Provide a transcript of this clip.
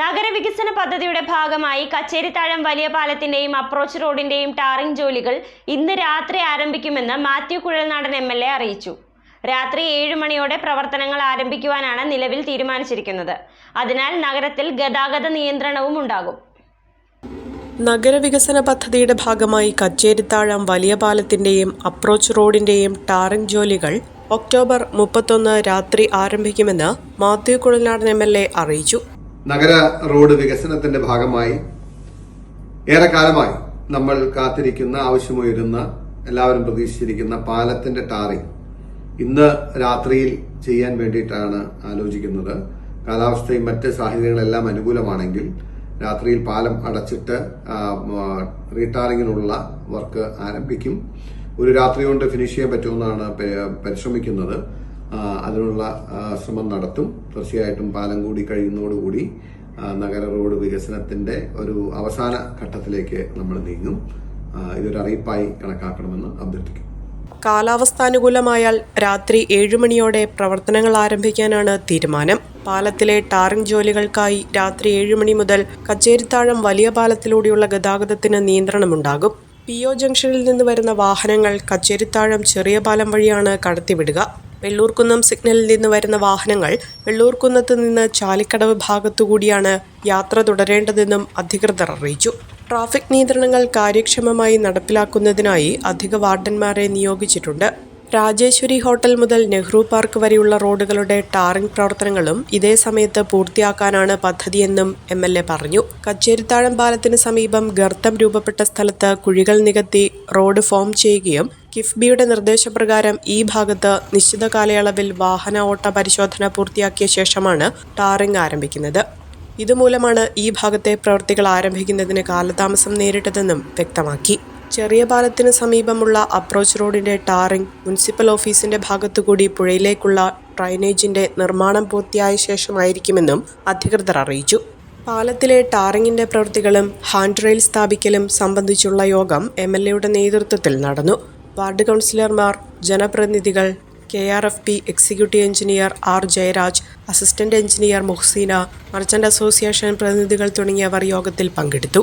നഗരവികസന പദ്ധതിയുടെ ഭാഗമായി കച്ചേരിത്താഴം വലിയ പാലത്തിന്റെയും അപ്രോച്ച് റോഡിന്റെയും ടാറിംഗ് ജോലികൾ ഇന്ന് രാത്രി ആരംഭിക്കുമെന്ന് Mathew Kuzhalnadan M L A അറിയിച്ചു. രാത്രി ഏഴ് മണിയോടെ പ്രവർത്തനങ്ങൾ ആരംഭിക്കുവാനാണ് നിലവിൽ തീരുമാനിച്ചിരിക്കുന്നത്. അതിനാൽ നഗരത്തിൽ ഗതാഗത നിയന്ത്രണവും ഉണ്ടാകും. നഗരവികസന പദ്ധതിയുടെ ഭാഗമായി കച്ചേരിത്താഴം വലിയ പാലത്തിന്റെയും അപ്രോച്ച് റോഡിന്റെയും ടാറിംഗ് ജോലികൾ ഒക്ടോബർ മുപ്പത്തൊന്ന് രാത്രി ആരംഭിക്കുമെന്ന് Mathew Kuzhalnadan M L A അറിയിച്ചു. നഗര റോഡ് വികസനത്തിന്റെ ഭാഗമായി ഏറെക്കാലമായി നമ്മൾ കാത്തിരിക്കുന്ന ആവശ്യമുയരുന്ന എല്ലാവരും പ്രതീക്ഷിച്ചിരിക്കുന്ന പാലത്തിന്റെ ടാറിംഗ് ഇന്ന് രാത്രിയിൽ ചെയ്യാൻ വേണ്ടിയിട്ടാണ് ആലോചിക്കുന്നത്. കാലാവസ്ഥയും മറ്റ് സാഹചര്യങ്ങളെല്ലാം അനുകൂലമാണെങ്കിൽ രാത്രിയിൽ പാലം അടച്ചിട്ട് റീടാറിങ്ങിനുള്ള വർക്ക് ആരംഭിക്കും. ഒരു രാത്രി കൊണ്ട് ഫിനിഷ് ചെയ്യാൻ പറ്റുമെന്നാണ് പരിശ്രമിക്കുന്നത്. അതിനുള്ള ശ്രമം നടത്തും. തീർച്ചയായിട്ടും പാലം കൂടി കഴിയുന്നതോടുകൂടി നഗര റോഡ് വികസനത്തിന്റെ ഒരു അവസാന ഘട്ടത്തിലേക്ക് നമ്മൾ നീങ്ങും. ഇതൊരു അറിയിപ്പായി കണക്കാക്കണമെന്ന് അഭ്യർത്ഥിക്കും കാലാവസ്ഥാനുകൂലമായാൽ രാത്രി ഏഴുമണിയോടെ പ്രവർത്തനങ്ങൾ ആരംഭിക്കാനാണ് തീരുമാനം. പാലത്തിലെ ടാറിംഗ് ജോലികൾക്കായി രാത്രി ഏഴുമണി മുതൽ കച്ചേരിത്താഴം വലിയ പാലത്തിലൂടെയുള്ള ഗതാഗതത്തിന് നിയന്ത്രണമുണ്ടാകും. പി ഒ ജംഗ്ഷനിൽ നിന്ന് വരുന്ന വാഹനങ്ങൾ കച്ചേരിത്താഴം ചെറിയ പാലം വഴിയാണ് കടത്തിവിടുക. വെള്ളൂർക്കുന്നം സിഗ്നലിൽ നിന്ന് വരുന്ന വാഹനങ്ങൾ വെള്ളൂർക്കുന്നത്ത് നിന്ന് ചാലിക്കടവ് ഭാഗത്തുകൂടിയാണ് യാത്ര തുടരേണ്ടതെന്നും അധികൃതർ അറിയിച്ചു. ട്രാഫിക് നിയന്ത്രണങ്ങൾ കാര്യക്ഷമമായി നടപ്പിലാക്കുന്നതിനായി അധിക വാർഡന്മാരെ നിയോഗിച്ചിട്ടുണ്ട്. രാജേശ്വരി ഹോട്ടൽ മുതൽ നെഹ്റു പാർക്ക് വരെയുള്ള റോഡുകളുടെ ടാറിംഗ് പ്രവർത്തനങ്ങളും ഇതേ സമയത്ത് പൂർത്തിയാക്കാനാണ് പദ്ധതിയെന്നും എം എൽ എ പറഞ്ഞു. കച്ചേരിത്താഴം പാലത്തിന് സമീപം ഗർത്തം രൂപപ്പെട്ട സ്ഥലത്ത് കുഴികൾ നികത്തി റോഡ് ഫോം ചെയ്യുകയും കിഫ്ബിയുടെ നിർദ്ദേശപ്രകാരം ഈ ഭാഗത്ത് നിശ്ചിത കാലയളവിൽ വാഹന ഓട്ട പരിശോധന പൂർത്തിയാക്കിയ ശേഷമാണ് ടാറിംഗ് ആരംഭിക്കുന്നത്. ഇതുമൂലമാണ് ഈ ഭാഗത്തെ പ്രവൃത്തികൾ ആരംഭിക്കുന്നതിന് കാലതാമസം നേരിട്ടതെന്നും വ്യക്തമാക്കി. ചെറിയ പാലത്തിന് സമീപമുള്ള അപ്രോച്ച് റോഡിന്റെ ടാറിംഗ് മുനിസിപ്പൽ ഓഫീസിന്റെ ഭാഗത്തുകൂടി പുഴയിലേക്കുള്ള ഡ്രൈനേജിന്റെ നിർമ്മാണം പൂർത്തിയായ ശേഷമായിരിക്കുമെന്നും അധികൃതർ അറിയിച്ചു. പാലത്തിലെ ടാറിങ്ങിന്റെ പ്രവൃത്തികളും ഹാൻഡ് റെയിൽ സ്ഥാപിക്കലും സംബന്ധിച്ചുള്ള യോഗം എം എൽ എയുടെ നേതൃത്വത്തിൽ നടന്നു. വാർഡ് കൗൺസിലർമാർ ജനപ്രതിനിധികൾ K R F P executive engineer R Jayaraj assistant engineer Muhseena merchant association പ്രതിനിധികൾ തുടങ്ങിയവർ യോഗത്തിൽ പങ്കെടുത്തു.